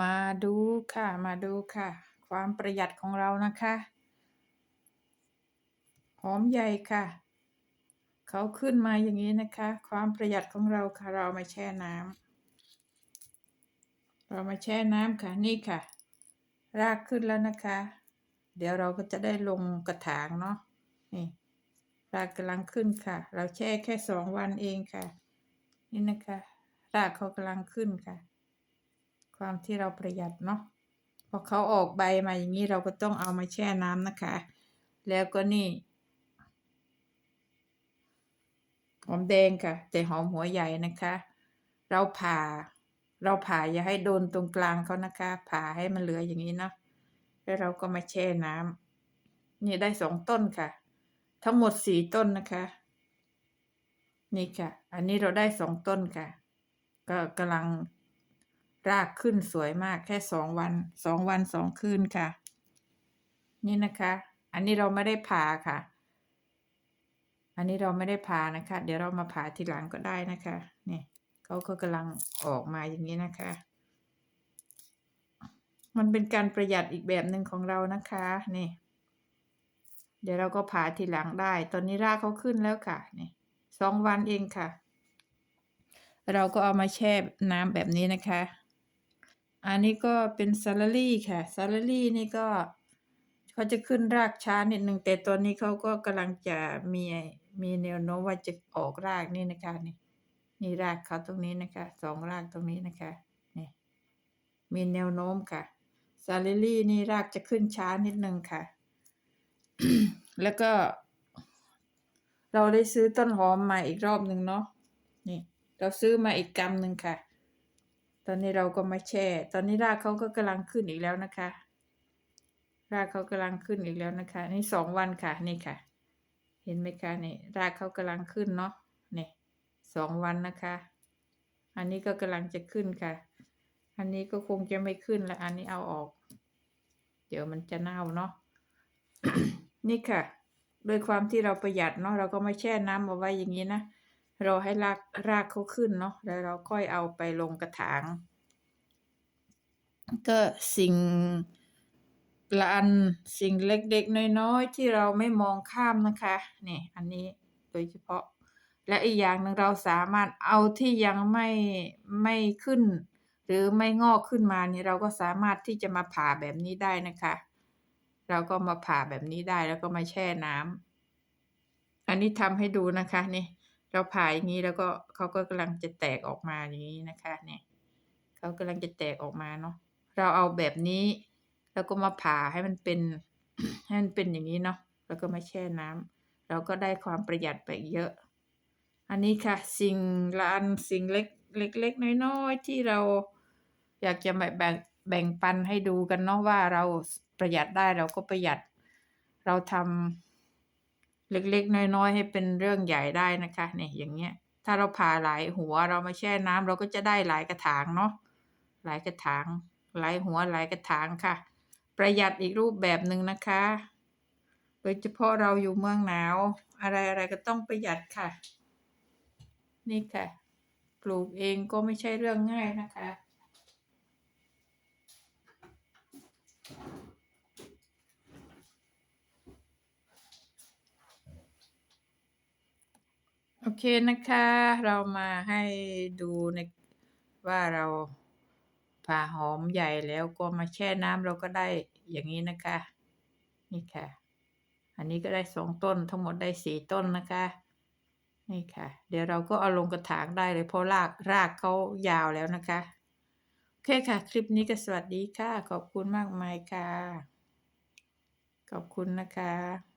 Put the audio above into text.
มาดูค่ะ มาดูค่ะ ความประหยัดของเรานะคะ หอมใหญ่ค่ะ เขาขึ้นมาอย่างนี้นะคะ ความประหยัดของเราค่ะ เรามาแช่น้ำเรามาแช่น้ำค่ะนี่ค่ะ รากขึ้นแล้วนะคะ เดี๋ยวเราก็จะได้ลงกระถางเนาะนี่รากกำลังขึ้นค่ะ เราแช่แค่สองวันเองค่ะ นี่นะคะ รากเขากำลังขึ้นค่ะ ความที่เราประหยัดเนาะพอเขาออกใบมาอย่างนี้เราก็ต้องเอามาแช่น้ำนะคะ แล้วก็นี่ หอมแดงค่ะ แต่หอมหัวใหญ่นะคะ เราผ่า เราผ่าอย่าให้โดนตรงกลางเขานะคะ ผ่าให้มันเหลืออย่างนี้เนาะแล้วเราก็มาแช่น้ำนี่ได้สองต้นค่ะ ทั้งหมดสี่ต้นนะคะ นี่ค่ะ อันนี้เราได้สองต้นค่ะ ก็กำลัง รากขึ้นสวยมากแค่สองวันสองวันสองคืนค่ะ นี่นะคะ อันนี้เราไม่ได้ผ่าค่ะ อันนี้เราไม่ได้ผ่านะคะ เดี๋ยวเรามาผ่าทีหลังก็ได้นะคะนี่เขาก็กำลังออกมาอย่างนี้นะคะ มันเป็นการประหยัดอีกแบบหนึ่งของเรานะคะนี่ เดี๋ยวเราก็ผ่าทีหลังได้ ตอนนี้รากเขาขึ้นแล้วค่ะนี่สองวันเองค่ะ เราก็เอามาแช่น้ำแบบนี้นะคะ อันนี้ก็เป็นซาลารี่ค่ะซาลารี่นี่ก็เขาจะขึ้นรากช้านิดหนึ่งแต่ตอนนี้เขาก็กำลังจะมีมีแนวโน้มว่าจะออกรากนี่นะคะนี่นี่รากเขาตรงนี้นะคะสองรากตรงนี้นะคะนี่มีแนวโน้มค่ะซาลารี่นี่รากจะขึ้นช้านิดหนึ่งค่ะ แล้วก็ เราได้ซื้อต้นหอมมาอีกรอบหนึ่งเนาะนี่ เราซื้อมาอีกกำหนึ่งค่ะ ตอนนี้เราก็มาแช่ ตอนนี้รากเขาก็กำลังขึ้นอีกแล้วนะคะ รากเขากำลังขึ้นอีกแล้วนะคะ นี่สองวันค่ะ นี่ค่ะ เห็นไหมคะนี่รากเขากำลังขึ้นเนาะ นี่สองวันนะคะ อันนี้ก็กำลังจะขึ้นค่ะ อันนี้ก็คงจะไม่ขึ้นแล้ว อันนี้เอาออก เดี๋ยวมันจะเน่าเนาะ นี่ค่ะ โดยความที่เราประหยัดเนาะ เราก็ไม่แช่น้ำเอาไว้อย่างนี้นะ เราให้รากรากเขาขึ้นเนาะแล้วเราค่อยเอาไปลงกระถาง ก็สิ่งละอันสิ่งเล็กๆน้อยๆที่เราไม่มองข้ามนะคะนี่อันนี้โดยเฉพาะ และอีกอย่างหนึ่งเราสามารถเอาที่ยังไม่ไม่ขึ้น หรือไม่งอกขึ้นมานี่เราก็สามารถที่จะมาผ่าแบบนี้ได้นะคะ เราก็มาผ่าแบบนี้ได้แล้วก็มาแช่น้ำอันนี้ทำให้ดูนะคะนี่ เราผ่าอย่างนี้แล้วก็เขาก็กำลังจะแตกออกมาอย่างนี้นะคะเนี่ยเขากำลังจะแตกออกมาเนาะเราเอาแบบนี้ แล้วก็มาผ่าให้มันเป็นให้มันเป็นอย่างนี้เนาะแล้วก็มาแช่น้ำเราก็ได้ความประหยัดไปเยอะ อันนี้ค่ะ สิ่งละอันสิ่งเล็กเล็กๆน้อยๆที่เราอยากจะมาแบ่งแบ่งปันให้ดูกันเนาะว่าเราประหยัดได้เราก็ประหยัด เราทำ เล็กๆ น้อยๆ ให้เป็นเรื่องใหญ่ได้นะคะเนี่ยอย่างเงี้ย ถ้าเราผ่าหลายหัวเรามาแช่น้ำเราก็จะได้หลายกระถางเนาะหลายกระถาง หลายหัวหลายกระถางค่ะ ประหยัดอีกรูปแบบหนึ่งนะคะ โดยเฉพาะเราอยู่เมืองหนาว อะไรอะไรก็ต้องประหยัดค่ะ นี่ค่ะ ปลูกเองก็ไม่ใช่เรื่องง่ายนะคะ เคนะคะ เรามาให้ดูในว่าเราผ่าหอมใหญ่แล้วก็มาแช่น้ำเราก็ได้อย่างนี้นะคะ นี่ค่ะ อันนี้ก็ได้สองต้นทั้งหมดได้สี่ต้นนะคะ นี่ค่ะ เดี๋ยวเราก็เอาลงกระถางได้เลยเพราะรากรากเขายาวแล้วนะคะ โอเคค่ะ คลิปนี้ก็สวัสดีค่ะ ขอบคุณมากมายค่ะ ขอบคุณนะคะ